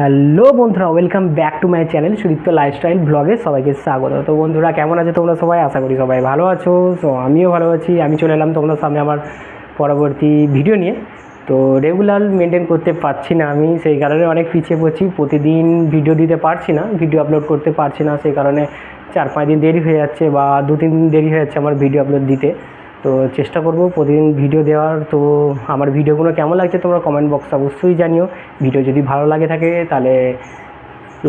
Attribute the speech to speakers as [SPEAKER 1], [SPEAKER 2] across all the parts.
[SPEAKER 1] Hello বন্ধুরা, welcome back to my channel Sudipta lifestyle ব্লগে সবাইকে স্বাগত। তো বন্ধুরা, কেমন আছো তোমরা সবাই? আশা করি সবাই ভালো আছো। তো আমিও ভালো আছি। আমি চলে এলাম তোমাদের সামনে আমার পরবর্তী ভিডিও নিয়ে। তো রেগুলার মেনটেন করতে পারছি না আমি, সেই কারণে অনেক পিছিয়ে পড়ছি। প্রতিদিন ভিডিও দিতে পারছি না ভিডিও আপলোড করতে পারছি না। সেই কারণে চার পাঁচ দিন দেরি হয়ে যাচ্ছে বা দু তিন দিন দেরি হয়ে যাচ্ছে আমার ভিডিও আপলোড দিতে। তো চেষ্টা করব, প্রতিদিন ভিডিও দেওয়ার। তো আমার ভিডিওগুলো কেমন লাগছে তোমরা কমেন্ট বক্সে অবশ্যই জানিও। ভিডিও যদি ভালো লাগে থাকে, তাহলে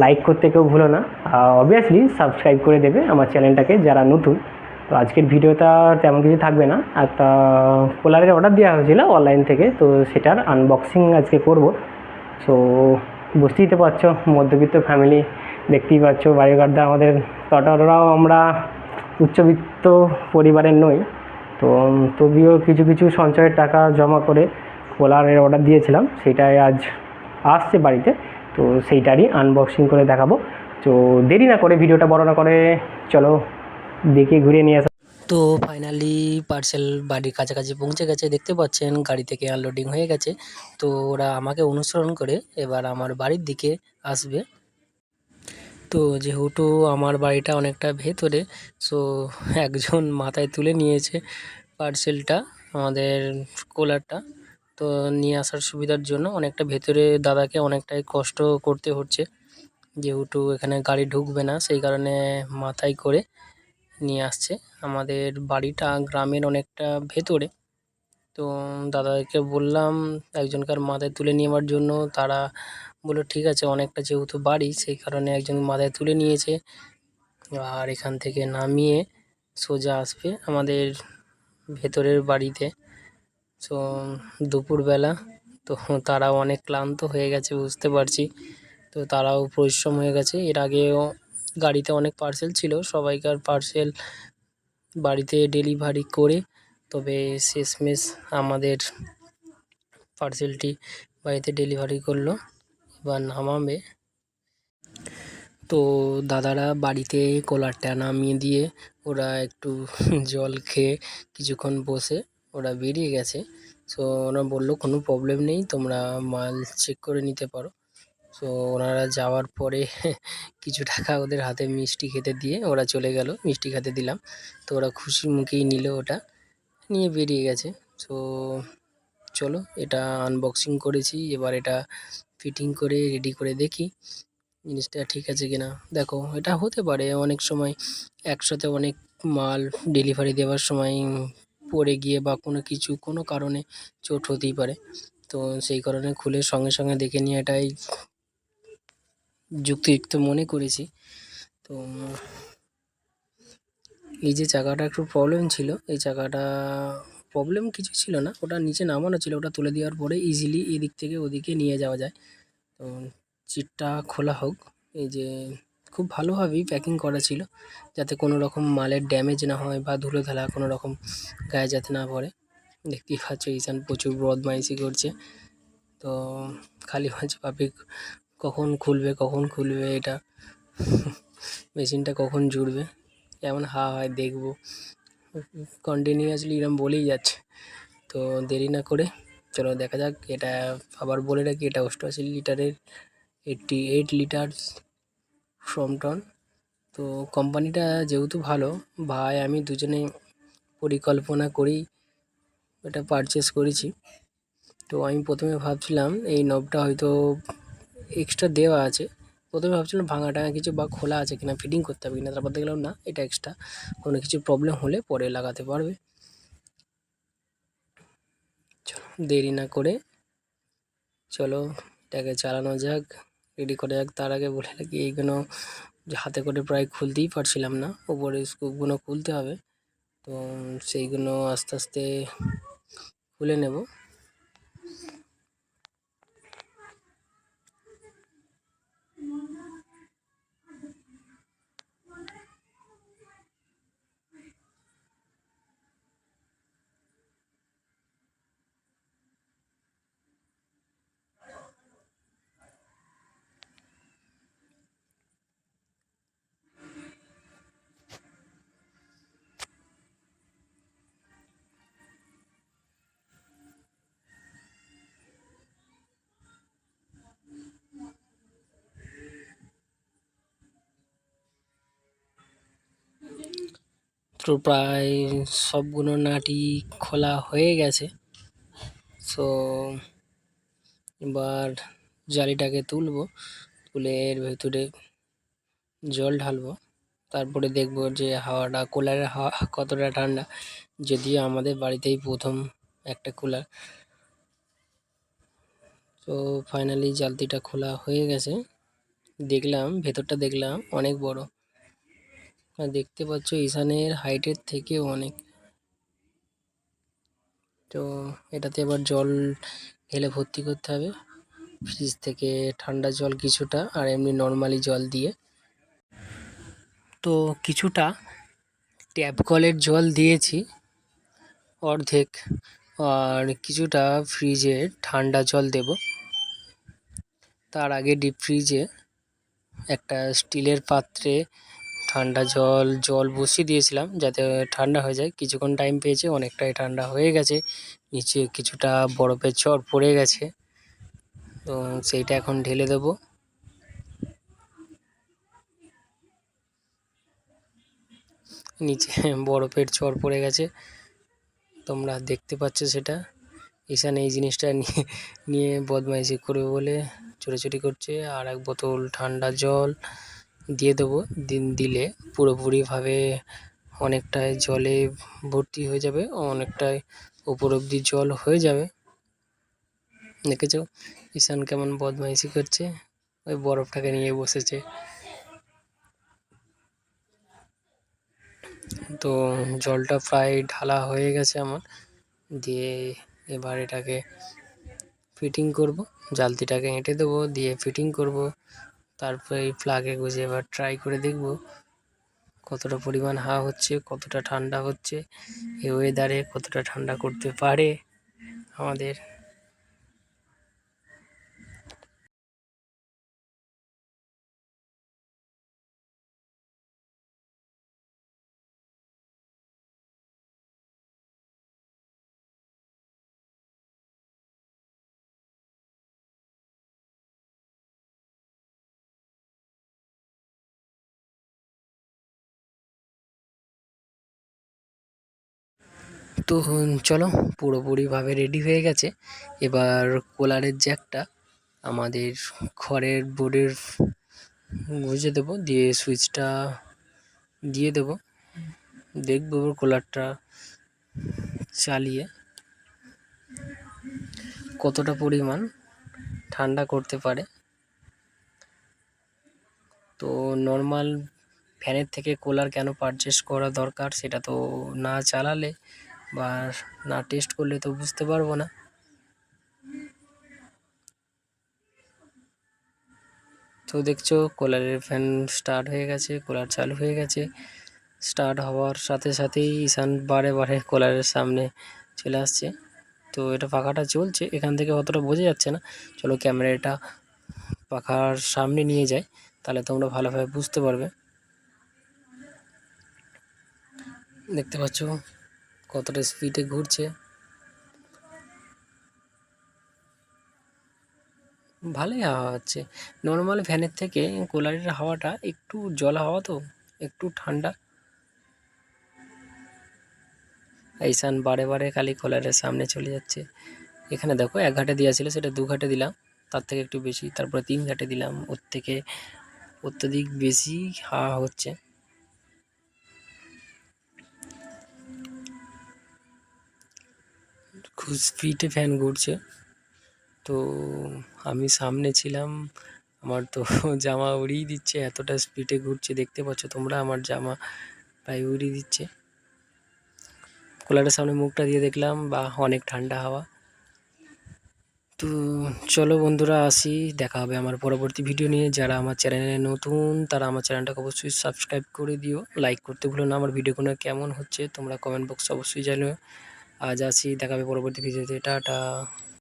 [SPEAKER 1] লাইক করতে কেউ ভুলো না। অবভিয়াসলি সাবস্ক্রাইব করে দেবে আমার চ্যানেলটাকে যারা নতুন। তো আজকের ভিডিওটা তেমন কিছু থাকবে না। একটা পোলারের অর্ডার দেওয়া হয়েছিল অনলাইন থেকে, তো সেটার আনবক্সিং আজকে করব। সো বুঝতেই তো পারছ, মধ্যবিত্ত ফ্যামিলি দেখতেই পাচ্ছ। বাড়িঘরদা আমাদের, ততটাও আমরা উচ্চবিত্ত পরিবারের নই। তো তবুও কিছু কিছু সঞ্চয়ের টাকা জমা করে পোলারের অর্ডার দিয়েছিলাম। সেটাই আজ আসছে বাড়িতে। তো সেইটারই আনবক্সিং করে দেখাবো। তো দেরি না করে ভিডিওটা বড় না করে চলো দেখে ঘুরে নিয়ে আসা।
[SPEAKER 2] তো ফাইনালি পার্সেল বাড়ির কাছাকাছি পৌঁছে গেছে। দেখতে পাচ্ছেন গাড়ি থেকে আনলোডিং হয়ে গেছে। তো ওরা আমাকে অনুসরণ করে এবার আমার বাড়ির দিকে আসবে। তো যেহেতু আমার বাড়িটা অনেকটা ভেতরে সো একজন মাথায় তুলে নিয়েছে পার্সেলটা আমাদের কোলারটা তো নিয়ে আসার সুবিধার জন্য অনেকটা ভেতরে দাদাকে অনেকটাই কষ্ট করতে হচ্ছে। যেহেতু এখানে গাড়ি ঢুকবে না, সেই কারণে মাথায় করে নিয়ে আসছে। আমাদের বাড়িটা গ্রামের অনেকটা ভেতরে। তো দাদাকে বললাম, একজনকার মাথায় তুলে নেওয়ার জন্য তারা বলল, ঠিক আছে, অনেকটা যেহেতু বাড়ি, সেই কারণে একজন মাথায় তুলে নিয়েছে আর এখান থেকে নামিয়ে সোজা আসবে আমাদের ভেতরের বাড়িতে। তো দুপুরবেলা তো তারাও অনেক ক্লান্ত হয়ে গেছে, বুঝতে পারছি। তো তারাও পরিশ্রম হয়ে গেছে। এর আগেও গাড়িতে অনেক পার্সেল ছিল, সবাইকার পার্সেল বাড়িতে ডেলিভারি করে, তবে শেষমেশ আমাদের পার্সেলটি বাড়িতে ডেলিভারি করল। এবার নামাবে। তো দাদারা বাড়িতে কোলারটা নামিয়ে দিয়ে ওরা একটু জল খেয়ে কিছুক্ষণ বসে ওরা বেরিয়ে গেছে। সো ওরা বলল, কোনো প্রবলেম নেই, তোমরা মাল চেক করে নিতে পারো। সো ওনারা যাওয়ার পরে কিছু টাকা ওদের হাতে মিষ্টি খেতে দিয়ে ওরা চলে গেল, মিষ্টি খেতে দিলাম। তো ওরা খুশি মুখেই নিল ওটা, নিয়ে বেরিয়ে গেছে। সো চলো, এটা আনবক্সিং করেছি, এবার এটা ফিটিং করে রেডি করে দেখি জিনিসটা ঠিক আছে কিনা। দেখো, এটা হতে পারে অনেক সময় একসাথে অনেক মাল ডেলিভারি দেওয়ার সময় পড়ে গিয়ে বা কোনো কিছু, কোনো কারণে চোট হতেই পারে। তো সেই কারণে খুলে সঙ্গে সঙ্গে দেখে নিয়ে এটাই যুক্তিযুক্ত মনে করেছি। তো এই যে চাকাটা একটু প্রবলেম ছিল, এই চাকাটা প্রবলেম কিছু ছিল না, ওটা নিচে নামানো ছিল, ওটা তুলে দেওয়ার পরে ইজিলি এদিক থেকে ওদিকে নিয়ে যাওয়া যায়। তো চিটটা খোলা হোক, এই যে খুব ভালোভাবেই প্যাকিং করা ছিল, যাতে কোনো রকম মালের ড্যামেজ না হয় বা ধুলো ধালা কোনো রকম গায়ে যাতে না পড়ে। দেখতেই পাচ্ছ, ঈশান প্রচুর বদমাইশি করছে। তো খালি ভাবছে পাপি কখন খুলবে কখন খুলবে এটা? মেশিনটা কখন জুড়বে? এমন হা হয় দেখব। কন্টিনিউয়াসলি এরম বলেই যাচ্ছে। তো দেরি না করে চলো দেখা যাক, এটা আবার বলে রাখি, এটা অষ্টআশি লিটারের এইটটি এইট লিটার ফ্রমটন তো কোম্পানিটা যেহেতু ভালো, ভাই আমি দুজনে পরিকল্পনা করেই এটা পারচেস করেছি। তো আমি প্রথমে ভাবছিলাম এই নবটা হয়তো এক্সট্রা দেওয়া আছে প্রথমে ভাবছিলাম ভাঙা টাঙা কিছু বা খোলা আছে কিনা ফিটিং করতে হবে কিনা, তারপর দেখলাম না, এটা এক্সট্রা কোনো কিছু প্রবলেম হলে পরে লাগাতে পারবে। চলো, দেরি না করে চলো, এটাকে চালানো যাক রেডি করা যাক। তার আগে বলে রাখি, এইগুলো হাতে করে প্রায় খুলতেই পারছিলাম না। উপরে স্কুপগুলো খুলতে হবে। তো সেইগুলো আস্তে আস্তে খুলে নেব। তো প্রায় সবগুলো নাটি খোলা হয়ে গেছে। সো এবার জালিটাকে তুলবো, তুলে এর ভেতরে জল ঢালবো। তারপরে দেখব যে হাওয়াটা, কুলারের হাওয়া কতটা ঠান্ডা। যদিও আমাদের বাড়িতেই প্রথম একটা কুলার। তো ফাইনালি জালতিটা খোলা হয়ে গেছে। দেখলাম, ভেতরটা দেখলাম অনেক বড়। দেখতে পাচ্ছ ঈশানের হাইটের থেকেও অনেক। তো এটাতে এবার জল ঢেলে ভর্তি করতে হবে। ফ্রিজ থেকে ঠান্ডা জল কিছুটা আর এমনি নর্মালি জল দিয়ে। তো কিছুটা ট্যাপ কলের জল দিয়েছি অর্ধেক আর কিছুটা ফ্রিজে ঠান্ডা জল দেব। তার আগে ডিপ ফ্রিজে একটা স্টিলের পাত্রে ঠান্ডা জল জল বসিয়ে দিয়েছিলাম যাতে ঠান্ডা হয়ে যায়। কিছুক্ষণ টাইম পেয়েছে, অনেকটাই ঠান্ডা হয়ে গেছে। নিচে কিছুটা বরফের চর পড়ে গেছে। তো সেইটা এখন ঢেলে দেবো। নিচে বরফের চর পড়ে গেছে। তোমরা দেখতে পাচ্ছ সেটা। ঈশান এই জিনিসটা নিয়ে নিয়ে বদমাইশি করবে বলে চুরি করছে। আর এক বোতল ঠান্ডা জল। দিয়ে দেবো। দিন দিলে পুরোপুরিভাবে অনেকটাই জলে ভর্তি হয়ে যাবে, অনেকটাই উপর অব্দি জল হয়ে যাবে। দেখেছ? ঈশান কেমন বদমাইশি করছে। ওই বরফটাকে নিয়ে বসেছে। তো জলটা প্রায় ঢালা হয়ে গেছে আমার। দিয়ে এবার এটাকে ফিটিং করব। জালতিটাকে এঁটে দেবো। দিয়ে ফিটিং করব। তারপরে এই প্লাগে গুঁজে এবার ট্রাই করে দেখব কতটা পরিমাণ হাওয়া হচ্ছে, কতটা ঠান্ডা হচ্ছে, এই ওয়েদারে কতটা ঠান্ডা করতে পারে আমাদের। তো চলো পুরোপুরিভাবে রেডি হয়ে গেছে। এবার কোলারের জ্যাকটা আমাদের খড়ের বোর্ডের গুঁজে দেবো, দিয়ে সুইচটা দিয়ে দেবো। দেখব কোলারটা চালিয়ে কতটা পরিমাণ ঠান্ডা করতে পারে। তো নর্মাল ফ্যানের থেকে কুলার কেন পারচেস করা দরকার, সেটা তো না চালালে বা না টেস্ট করলে তো বুঝতে পারব না। তো দেখছ, কুলারের ফ্যান স্টার্ট হয়ে গেছে, কুলার চালু হয়ে গেছে। স্টার্ট হওয়ার সাথে সাথেই ঈশান বারে বারে কুলারের সামনে চলে আসছে। তো এটা পাখাটা চলছে, এখান থেকে অতটা বোঝা যাচ্ছে না। চলো ক্যামেরাটা পাখার সামনে নিয়ে যাই, তাহলে তোমরা ভালোভাবে বুঝতে পারবে। দেখতে পাচ্ছ? কতটা স্পিডে ঘুরছে। ভালোই হাওয়া হচ্ছে। নর্মাল ফ্যানের থেকে কুলারের হাওয়াটা একটু জল হাওয়া তো, একটু ঠান্ডা। এইসান বারে বারে খালি কুলারের সামনে চলে যাচ্ছে। এখানে দেখো এক ঘাটে দেওয়া ছিল, সেটা দু ঘাটে দিলাম। তার থেকে একটু বেশি, তারপরে তিন ঘাটে দিলাম। ওর থেকে অত্যধিক বেশি হাওয়া হচ্ছে। খুব স্পিডে ফ্যান ঘুরছে। তো আমি সামনে ছিলাম, আমার তো জামা উড়িয়ে দিচ্ছে, এতটা স্পিডে ঘুরছে। দেখতে পাচ্ছ তোমরা, আমার জামা প্রায় উড়িয়ে দিচ্ছে। কুলারের সামনে মুখটা দিয়ে দেখলাম বা অনেক ঠান্ডা হাওয়া। তো চলো বন্ধুরা, আসি, দেখা হবে আমার পরবর্তী ভিডিও নিয়ে। যারা আমার চ্যানেলে নতুন, তারা আমার চ্যানেলটাকে অবশ্যই সাবস্ক্রাইব করে দিও। লাইক করতে ভুলো না, আমার ভিডিওগুলো কেমন হচ্ছে, তোমরা কমেন্ট বক্সে অবশ্যই জানিও। আজ আসি দেখাবে পরবর্তী ভিডিওতে। টাটা।